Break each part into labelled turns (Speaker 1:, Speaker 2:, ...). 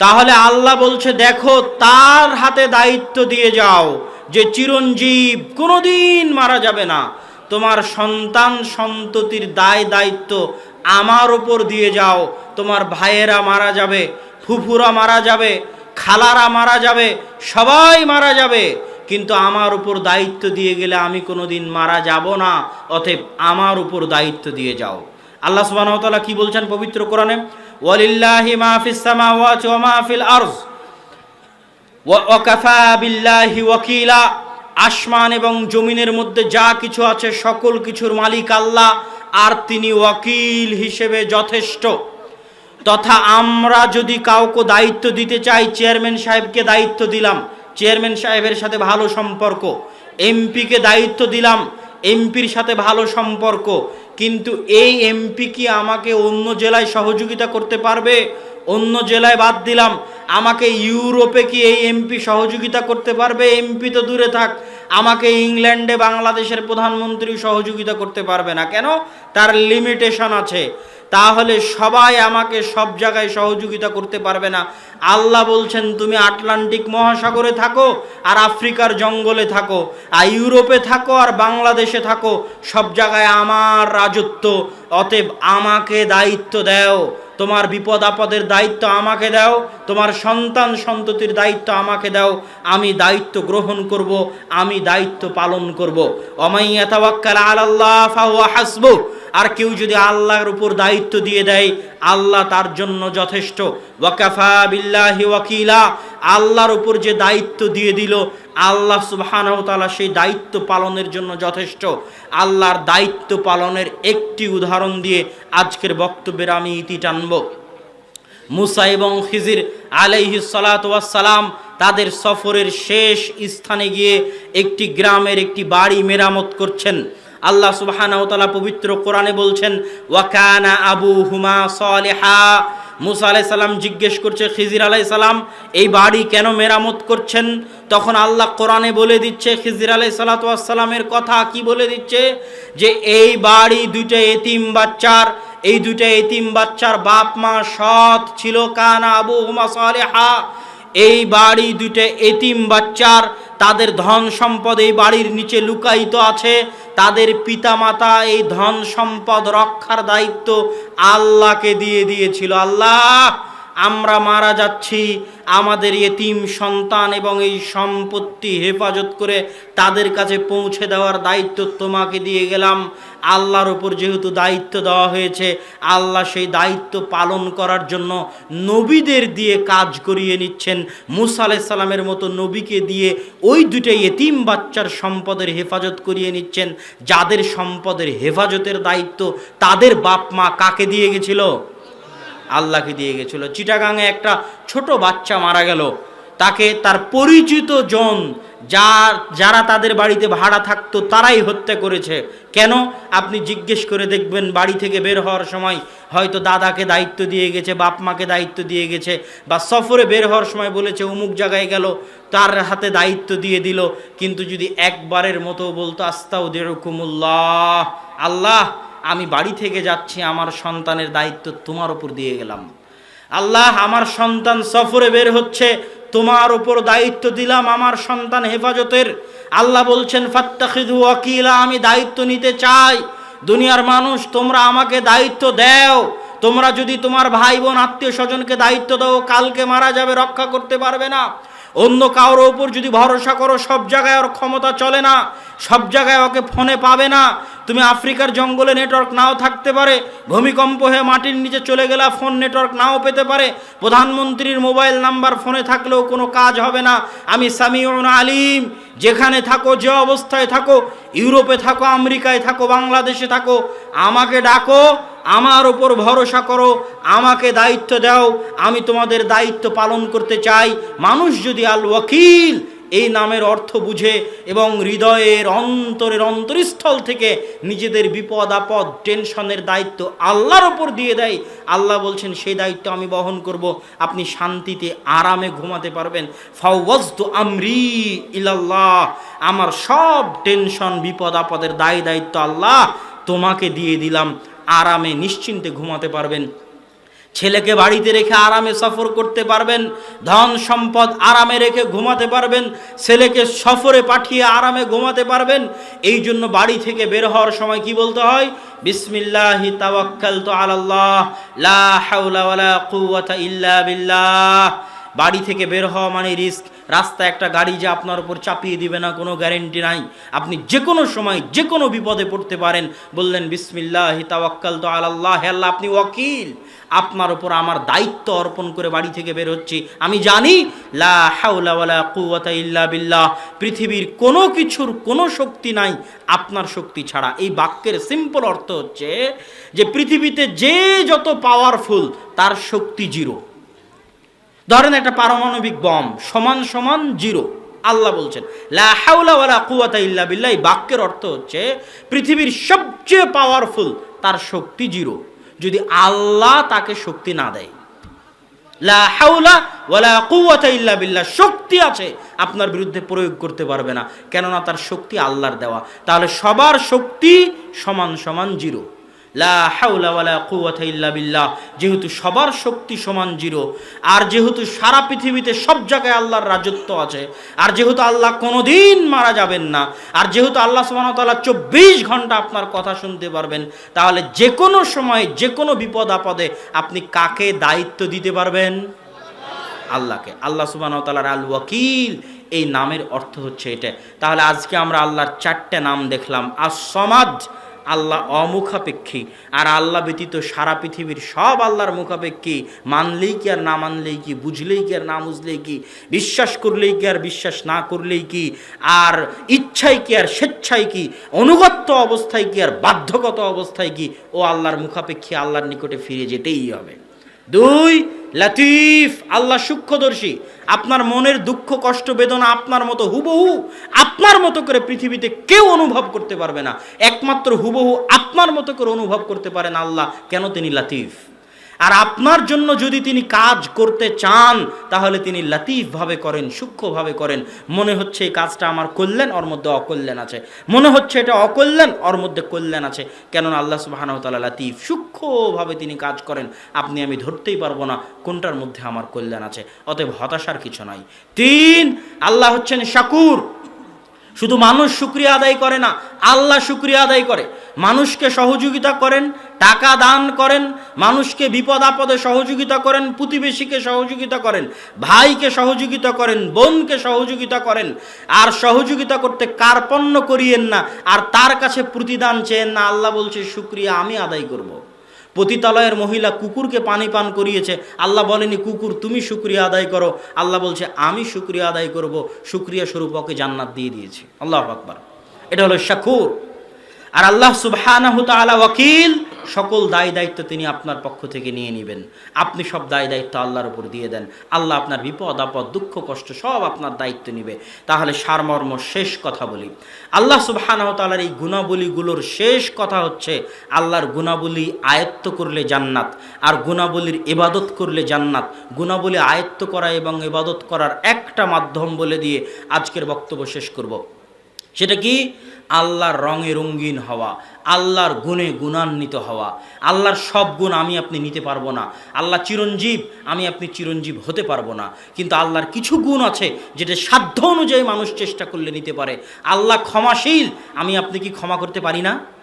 Speaker 1: তাহলে আল্লাহ বলছে, দেখো, তার হাতে দায়িত্ব দিয়ে যাও যে চিরঞ্জীব, কোনোদিন মারা যাবে না। তোমার সন্তান সন্ততির দায় দায়িত্ব আমার ওপর দিয়ে যাও। তোমার ভাইয়েরা মারা যাবে, ফুফুরা মারা যাবে, খালারা মারা যাবে, সবাই মারা যাবে। কিন্তু আমার উপর দায়িত্ব দিয়ে গেলে আমি কোনোদিন মারা যাব না, অতএব আমার উপর দায়িত্ব দিয়ে যাও। আল্লাহ তাআলা কি বলছেন পবিত্র কোরআনে? ওয়ালিল্লাহি মা ফিস সামাওয়াতি ওয়া মা ফিল আরজ ওয়াকাফা বিল্লাহি আসমান এবং জমিনের মধ্যে যা কিছু আছে, সকল কিছুর মালিক আল্লাহ, আর তিনি ওয়াকিল হিসেবে যথেষ্ট। তথা আমরা যদি কাউকে দায়িত্ব দিতে চাই, চেয়ারম্যান সাহেবকে দায়িত্ব দিলাম। চেয়ারম্যান সাহেবের সাথে ভালো সম্পর্ক। এমপিকে দায়িত্ব দিলাম। এমপির সাথে ভালো সম্পর্ক কিন্তু এই এমপি কি আমাকে অন্য জেলায় সহযোগিতা করতে পারবে? অন্য জেলায় বাদ দিলাম। আমাকে ইউরোপে কি এই এমপি সহযোগিতা করতে পারবে? এমপি তো দূরে থাক। আমাকে ইংল্যান্ডে বাংলাদেশের প্রধানমন্ত্রী সহযোগিতা করতে পারবে না। কেন? তার লিমিটেশন আছে। তাহলে সবাই আমাকে সব জায়গায় সহযোগিতা করতে পারবে না। আল্লাহ বলছেন, তুমি আটলান্টিক মহাসাগরে থাকো আর আফ্রিকার জঙ্গলে থাকো। আর ইউরোপে থাকো আর বাংলাদেশে থাকো। সব জায়গায় আমার রাজত্ব। অতএব আমাকে দায়িত্ব দাও। তোমার বিপদ আপদের দায়িত্ব আমাকে দাও, তোমার সন্তান সন্ততির দায়িত্ব আমাকে দাও, আমি দায়িত্ব গ্রহণ করব, আমি দায়িত্ব পালন করব। অমাইয়া তাওয়াক্কাল আলাল্লাহ, ফাহুয়া হাসবু আর কেউ যদি আল্লাহর উপর দায়িত্ব দিয়ে দেয়, আল্লাহ তার জন্য যথেষ্ট। ওয়াকাফা বিল্লাহি ওয়াকিলা, আল্লাহর উপর যে দায়িত্ব দিয়ে দিল, আল্লাহ তাআলা সেই দায়িত্ব পালনের জন্য যথেষ্ট। আল্লাহর দায়িত্ব পালনের একটি উদাহরণ দিয়ে আজকের বক্তব্যের আমি ইতি টানব। মুসা এবং খিজির আলাইহি সালাম তাদের সফরের শেষ স্থানে গিয়ে একটি গ্রামের একটি বাড়ি মেরামত করছেন। আল্লাহ সুবহানাহু ওয়া পবিত্র কোরআনে বলছেন, ওয়াকানা আবু হুমা সালেহা। মুসা আলাইহিস সালাম জিজ্ঞেস করছে, খিজির আলাইহিস সালাম, এই বাড়ি কেন মেরামত করছেন? তখন আল্লাহ কোরআনে বলে দিচ্ছে, খিজির আলাই সালাতামের কথা কি বলে দিচ্ছে? যে এই বাড়ি দুইটা এতিম বাচ্চার, এই দুইটা এতিম বাচ্চার বাপ মা সৎ ছিল, কানা আবু হুমা সালেহা। এই বাড়ি দুইটা এতিম বাচ্চার তাদের ধন সম্পদ এই বাড়ির নিচে লুকায়িত আছে। তাদের পিতামাতা এই ধন সম্পদ রক্ষার দায়িত্ব আল্লাহকে দিয়ে দিয়েছিল। আল্লাহ আমরা মারা যাচ্ছি, আমাদের এতিম সন্তান এবং এই সম্পত্তি হেফাজত করে তাদের কাছে পৌঁছে দেওয়ার দায়িত্ব তোমাকে দিয়ে গেলাম। আল্লাহর ওপর যেহেতু দায়িত্ব দেওয়া হয়েছে, আল্লাহ সেই দায়িত্ব পালন করার জন্য নবীদের দিয়ে কাজ করিয়ে নিচ্ছেন। মুসা আলাইসাল্লামের মতো নবীকে দিয়ে ওই দুটাই এতিম বাচ্চার সম্পদের হেফাজত করিয়ে নিচ্ছেন। যাদের সম্পদের হেফাজতের দায়িত্ব তাদের বাপ মা কাকে দিয়ে গেছিল? আল্লাহকে দিয়ে গেছিল। চিটাগাংয়ে একটা ছোট বাচ্চা মারা গেল। তাকে তার পরিচিত জন যার, যারা তাদের বাড়িতে ভাড়া থাকতো, তারাই হত্যা করেছে। কেন? আপনি জিজ্ঞেস করে দেখবেন বাড়ি থেকে বের হওয়ার সময় হয়তো দাদাকে দায়িত্ব দিয়ে গেছে, বাপ মাকে দায়িত্ব দিয়ে গেছে, বা সফরে বের হওয়ার সময় বলেছে, অমুক জায়গায় গেল। তার হাতে দায়িত্ব দিয়ে দিল। কিন্তু যদি একবারের মতো বলতো আস্তাউ দেরকুমুল্লাহ আল্লাহ আমি বাড়ি থেকে যাচ্ছি, আমার সন্তানের দায়িত্ব তোমার উপর দিয়ে গেলাম। আল্লাহ আমার সন্তান সফরে বের হচ্ছে, তোমার উপর দায়িত্ব দিলাম আমার সন্তান হেফাজতের। আল্লাহ বলছেন ফাত্তাখিদু ওয়াকিলা, আমি দায়িত্ব নিতে চাই। দুনিয়ার মানুষ, তোমরা আমাকে দায়িত্ব দাও। তোমরা যদি তোমার ভাই বোন, আত্মীয় স্বজনকে দায়িত্ব দাও, কালকে মারা যাবে, রক্ষা করতে পারবে না। অন্য কারোর ওপর যদি ভরসা করো, সব জায়গায় ওর ক্ষমতা চলে না, সব জায়গায় ওকে ফোনে পাবে না। তুমি আফ্রিকার জঙ্গলে নেটওয়ার্ক নাও থাকতে পারে, ভূমিকম্প হয়ে মাটির নিচে চলে গেলে ফোন নেটওয়ার্ক নাও পেতে পারে। প্রধানমন্ত্রীর মোবাইল নাম্বার ফোনে থাকলেও কোনো কাজ হবে না। আমি সামিউন আলিম, যেখানে থাকো, যে অবস্থায় থাকো, ইউরোপে থাকো, আমেরিকায় থাকো, বাংলাদেশে থাকো, আমাকে ডাকো। আমার ওপর ভরসা করো, আমাকে দায়িত্ব দাও, আমি তোমাদের দায়িত্ব পালন করতে চাই। মানুষ যদি আল ওয়াকিল এই নামের অর্থ বুঝে এবং হৃদয়ের অন্তরের অন্তরস্থল থেকে নিজেদের বিপদ, আপদ, টেনশনের দায়িত্ব আল্লাহর ওপর দিয়ে দেয়, আল্লাহ বলছেন, সেই দায়িত্ব আমি বহন করব। আপনি শান্তিতে আরামে ঘুমাতে পারবেন। ফাওয়াজতু আমরি ইলাল্লাহ। আমার সব টেনশন, বিপদ, আপদের দায় দায়িত্ব আল্লাহ তোমাকে দিয়ে দিলাম। আরামে, নিশ্চিন্তে ঘুমাতে পারবেন। ছেলেকে বাড়িতে রেখে আরামে সফর করতে পারবেন। ধন সম্পদ আরামে রেখে ঘুমাতে পারবেন। ছেলেকে সফরে পাঠিয়ে আরামে ঘুমাতে পারবেন। এই জন্য বাড়ি থেকে বের হওয়ার সময় কি বলতে হয়? বিসমিল্লাহি তাওয়াক্কালতু আলাল্লাহ, লা হাওলা ওয়ালা কুওয়াতা ইল্লা বিল্লাহ। বাড়ি থেকে বের হওয়া মানে রিস্ক। রাস্তায় একটা গাড়ি যে আপনার উপর চাপিয়ে দিবে না, কোনো গ্যারেন্টি নাই। আপনি যে কোনো সময় যে কোনো বিপদে পড়তে পারেন। বললেন, বিসমিল্লাহ তাওয়াক্কাল তো আল্লাহ আল্লাহ, আপনি ওয়াকিল। আপনার উপর আমার দায়িত্ব অর্পণ করে বাড়ি থেকে বের হচ্ছি। আমি জানি, লা কুওয়াতা ইল্লা বিল্লাহ, পৃথিবীর কোনো কিছুর কোনো শক্তি নাই। আপনার শক্তি ছাড়া। এই বাক্যের সিম্পল অর্থ হচ্ছে যে, পৃথিবীতে যে যত পাওয়ারফুল তার শক্তি জিরো ধরেন একটা পারমাণবিক বম, সমান সমান জিরো। আল্লাহ বলছেন ইল্লা বিল্লাহ। বাক্যের অর্থ হচ্ছে, পৃথিবীর সবচেয়ে পাওয়ারফুল তার শক্তি জিরো। যদি আল্লাহ তাকে শক্তি না দেয়, লা হাওলা ওয়ালা কুওয়াতা ইল্লা বিল্লাহ, শক্তি আছে, আপনার বিরুদ্ধে প্রয়োগ করতে পারবে না। কেননা তার শক্তি আল্লাহর দেওয়া। তাহলে সবার শক্তি সমান সমান জিরো। বিল্লাহ। যেহেতু সবার শক্তি সমান জিরো, আর যেহেতু সারা পৃথিবীতে সব জায়গায় আল্লাহর রাজত্ব আছে, আর যেহেতু আল্লাহ কোনোদিন মারা যাবেন না, আর যেহেতু আল্লাহ তাআলা চব্বিশ ঘণ্টা আপনার কথা শুনতে পারবেন, তাহলে যে কোনো সময় যে কোনো বিপদ আপদে আপনি কাকে দায়িত্ব দিতে পারবেন? আল্লাহকে। আল্লাহ তাআলার আল ওয়াকিল, এই নামের অর্থ হচ্ছে এটা। তাহলে আজকে আমরা আল্লাহর চারটে নাম দেখলাম আর সমাজ আল্লাহ অমুখাপেক্ষী। আর আল্লাহ ব্যতীত সারা পৃথিবীর সব আল্লাহর মুখাপেক্ষী। মানলেই কি আর না মানলেই কি, বুঝলেই কি আর না বুঝলেই কি, বিশ্বাস করলেই কি আর বিশ্বাস না করলেই কি, আর ইচ্ছাই কি আর স্বেচ্ছাই কি অনুগত্য অবস্থায় কি আর বাধ্যগত অবস্থায় কি, ও আল্লাহর মুখাপেক্ষী, আল্লাহর নিকটে ফিরে যেতেই হবে। দুই লাতিফ, আল্লাহ সূক্ষ্মদর্শী, আপনার মনের দুঃখ, কষ্ট, বেদনা আপনার মতো হুবহু, আপনার মতো করে পৃথিবীতে কেউ অনুভব করতে পারবে না। একমাত্র হুবহু আপনার মতো করে অনুভব করতে পারেন আল্লাহ। কেন তিনি লাতিফ? আর আপনার জন্য যদি তিনি কাজ করতে চান, তাহলে তিনি লাতিফভাবে করেন, সূক্ষ্মভাবে করেন। মনে হচ্ছে এই কাজটা আমার কল্যাণ, ওর মধ্যে অকল্যাণ আছে। মনে হচ্ছে এটা অকল্যাণ, ওর মধ্যে কল্যাণ আছে। কেননা আল্লাহ সুবাহানতাল্লাহ লাতিফ সূক্ষ্মভাবে তিনি কাজ করেন। আপনি, আমি ধরতেই পারব না কোনটার মধ্যে আমার কল্যাণ আছে। অতএব হতাশার কিছু নাই। তিন, আল্লাহ হচ্ছেন শাকুর। শুধু মানুষ শুক্রিয়া আদায় করে না, আল্লাহ শুক্রিয়া আদায় করে। মানুষকে সহযোগিতা করেন, টাকা দান করেন, মানুষকে বিপদ আপদে সহযোগিতা করেন, প্রতিবেশীকে সহযোগিতা করেন, ভাইকে সহযোগিতা করেন, বোনকে সহযোগিতা করেন। আর সহযোগিতা করতে কার্পণ্য করিয়েন না, আর তার কাছে প্রতিদান চেয়েন না। আল্লাহ বলছে, শুক্রিয়া আমি আদায় করব। পতিতালয়ের মহিলা কুকুরকে পানি পান করিয়েছে। আল্লাহ বলেনি, কুকুর, তুমি শুক্রিয়া আদায় করো। আল্লাহ বলছে, আমি শুক্রিয়া আদায় করব। শুক্রিয়া স্বরূপ ওকে জান্নাত দিয়ে দিয়েছি। আল্লাহ আকবার। এটা হলো শাকুর। আর আল্লাহ সুবহানাহু তাআলা ওয়াকিল, সকল দায় দায়িত্ব তিনি আপনার পক্ষ থেকে নিয়ে নেবেন। আপনি সব দায় দায়িত্ব আল্লাহর উপর দিয়ে দেন। আল্লাহ আপনার বিপদ, আপদ, দুঃখ, কষ্ট সব আপনার দায়িত্ব নেবে। তাহলে সারমর্ম শেষ কথা বলি। আল্লাহ সুবহানাহু তাআলার এই গুণাবলীগুলোর শেষ কথা হচ্ছে, আল্লাহর গুণাবলী আয়ত্ত করলে জান্নাত, আর গুণাবলীর ইবাদত করলে জান্নাত। গুণাবলী আয়ত্ত করা এবং ইবাদত করার একটা মাধ্যম বলে দিয়ে আজকের বক্তব্য শেষ করব। সেটা কি? আল্লাহর রঙে রঙিন হওয়া, আল্লাহর গুণে গুণান্বিত হওয়া। আল্লাহর সব গুণ আমি আপনি নিতে পারব না। আল্লাহ চিরঞ্জীব, আমি আপনি চিরঞ্জীব হতে পারব না। কিন্তু আল্লাহর কিছু গুণ আছে যেটা সাধ্য অনুযায়ী মানুষ চেষ্টা করলে নিতে পারে। আল্লাহ ক্ষমাশীল, আমি আপনি কি ক্ষমা করতে পারি না?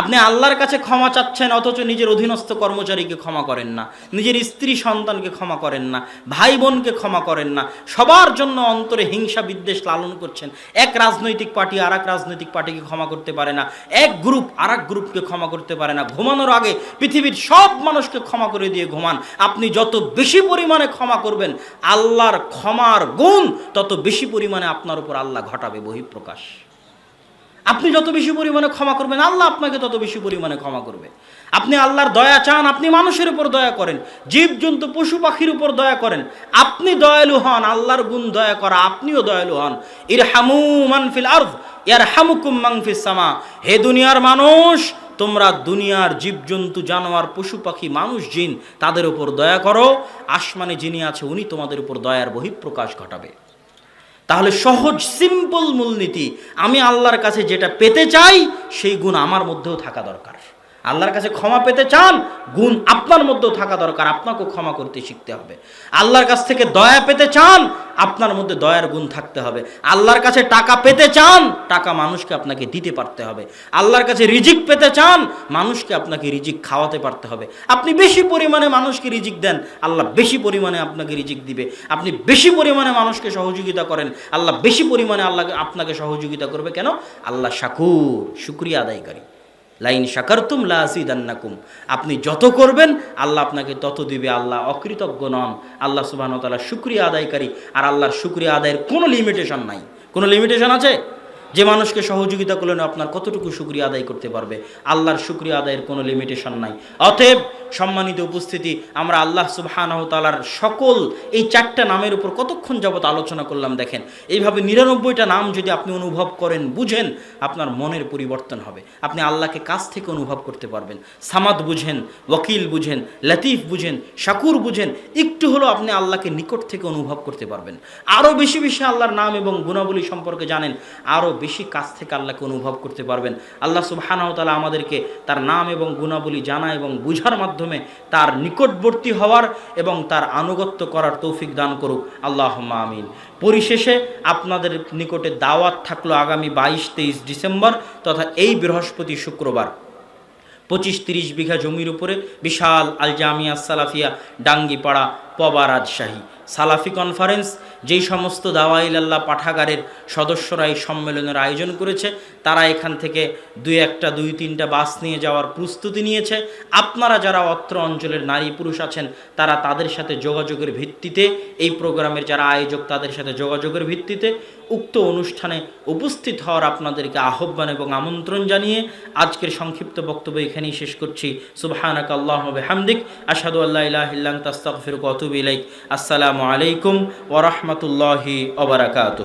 Speaker 1: আপনি আল্লাহর কাছে ক্ষমা চাচ্ছেন, অথচ নিজের অধীনস্থ কর্মচারীকে ক্ষমা করেন না, নিজের স্ত্রী সন্তানকে ক্ষমা করেন না, ভাই বোনকে ক্ষমা করেন না, সবার জন্য অন্তরে হিংসা বিদ্বেষ লালন করছেন। এক রাজনৈতিক পার্টি আর এক রাজনৈতিক পার্টিকে ক্ষমা করতে পারে না, এক গ্রুপ আর এক গ্রুপকে ক্ষমা করতে পারে না। ঘুমানোর আগে পৃথিবীর সব মানুষকে ক্ষমা করে দিয়ে ঘুমান। আপনি যত বেশি পরিমাণে ক্ষমা করবেন, আল্লাহর ক্ষমার গুণ তত বেশি পরিমাণে আপনার উপর আল্লাহ ঘটাবে বহিঃপ্রকাশ। আপনি যত বেশি পরিমাণে ক্ষমা করবেন, আল্লাহ আপনাকে তত বেশি পরিমাণে ক্ষমা করবে। আপনি আল্লাহর দয়া চান, আপনি মানুষের উপর দয়া করেন, জীবজন্তু, পশু পাখির উপর দয়া করেন। আপনি দয়ালু হন, আল্লাহর গুণ দয়া করা, আপনিও দয়ালু হন। ইর হামু মানফিল আর্ভ ইয়ার হামুকুম সামা। হে দুনিয়ার মানুষ, তোমরা দুনিয়ার জীবজন্তু, জানোয়ার, পশু পাখি, মানুষ, জিন, তাদের উপর দয়া করো। আসমানে যিনি আছে, উনি তোমাদের উপর দয়ার বহিঃপ্রকাশ ঘটাবে। তাহলে সহজ সিম্পল মূলনীতি, আমি আল্লাহর কাছে যেটা পেতে চাই, সেই গুণ আমার মধ্যেও থাকা দরকার। আল্লাহর কাছে ক্ষমা পেতে চান, গুণ আপনার মধ্যেও থাকা দরকার, আপনাকেও ক্ষমা করতে শিখতে হবে। আল্লাহর কাছ থেকে দয়া পেতে চান, আপনার মধ্যে দয়ার গুণ থাকতে হবে। আল্লাহর কাছে টাকা পেতে চান, টাকা মানুষকে আপনাকে দিতে পারতে হবে। আল্লাহর কাছে রিজিক পেতে চান, মানুষকে আপনাকে রিজিক খাওয়াতে পারতে হবে। আপনি বেশি পরিমাণে মানুষকে রিজিক দেন, আল্লাহ বেশি পরিমাণে আপনাকে রিজিক দিবে। আপনি বেশি পরিমাণে মানুষকে সহযোগিতা করেন, আল্লাহ বেশি পরিমাণে আল্লাহকে আপনাকে সহযোগিতা করবে। কেন? আল্লাহ শাকুর শুক্রিয়া আদায়কারী। লাইন সাকারতুম লাসিদান্নাকুম আপনি যত করবেন, আল্লাহ আপনাকে তত দিবে। আল্লাহ অকৃতজ্ঞ নন। আল্লাহ সুবাহ তালা সুক্রিয়া আদায়কারী। আর আল্লাহর সুক্রিয়া আদায়ের কোনো লিমিটেশন নাই। কোনো লিমিটেশন আছে? যে মানুষকে সহযোগিতা করলেন আপনার কতটুকু শুক্রিয়া আদায় করতে পারবে? আল্লাহর শুক্রিয়া আদায়ের কোনো লিমিটেশন নাই। অতএব সম্মানিত উপস্থিতি, আমরা আল্লাহ সুবহানাহু তালার সকল এই চারটা নামের উপর কতক্ষণ যাবত আলোচনা করলাম দেখেন। এইভাবে নিরানব্বইটা নাম যদি আপনি অনুভব করেন, বুঝেন, আপনার মনের পরিবর্তন হবে। আপনি আল্লাহকে কাছ থেকে অনুভব করতে পারবেন। সামাদ বুঝেন, ওয়াকিল বুঝেন, লতিফ বুঝেন, শাকুর বুঝেন, একটু হলেও আপনি আল্লাহকে নিকট থেকে অনুভব করতে পারবেন। আরও বেশি বেশি আল্লাহর নাম এবং গুণাবলী সম্পর্কে জানেন আরও বেশি কাছ থেকে আল্লাহকে অনুভব করতে পারবেন। আল্লাহ সুবহানাহু তাআলা আমাদেরকে তার নাম এবং গুণাবলী জানা এবং বুঝার মাধ্যমে তার নিকটবর্তী হওয়ার এবং তার আনুগত্য করার তৌফিক দান করুক। আল্লাহ আমিন। পরিশেষে আপনাদের নিকটে দাওয়াত থাকল আগামী বাইশ তেইশ ডিসেম্বর তথা এই বৃহস্পতি শুক্রবার। পঁচিশ তিরিশ বিঘা জমির উপরে বিশাল আল জামিয়া সালাফিয়া ডাঙ্গিপাড়া পবা রাজশাহী। সালাফি কনফারেন্স যেই সমস্ত দাওয়াইলাল্লাহ পাঠাগারের সদস্যরা এই সম্মেলনের আয়োজন করেছে, তারা এখান থেকে দুই একটা, দুই তিনটা বাস নিয়ে যাওয়ার প্রস্তুতি নিয়েছে। আপনারা যারা অত্র অঞ্চলের নারী পুরুষ আছেন, তারা তাদের সাথে যোগাযোগের ভিত্তিতে, এই প্রোগ্রামের যারা আয়োজক, তাদের সাথে যোগাযোগের ভিত্তিতে উক্ত অনুষ্ঠানে উপস্থিত হওয়ার আপনাদেরকে আহ্বান এবং আমন্ত্রণ জানিয়ে আজকের সংক্ষিপ্ত বক্তব্য এখানেই শেষ করছি। সুবহানাক আল্লাহ হামদিক আসাদু আল্লাহ ইলাহ ইল্লাং তাস্তাগফিরুকা ওয়া আতুবু আসসালামু আলাইকুম ওয়া রাহমাতুল্লাহি অবরাকাত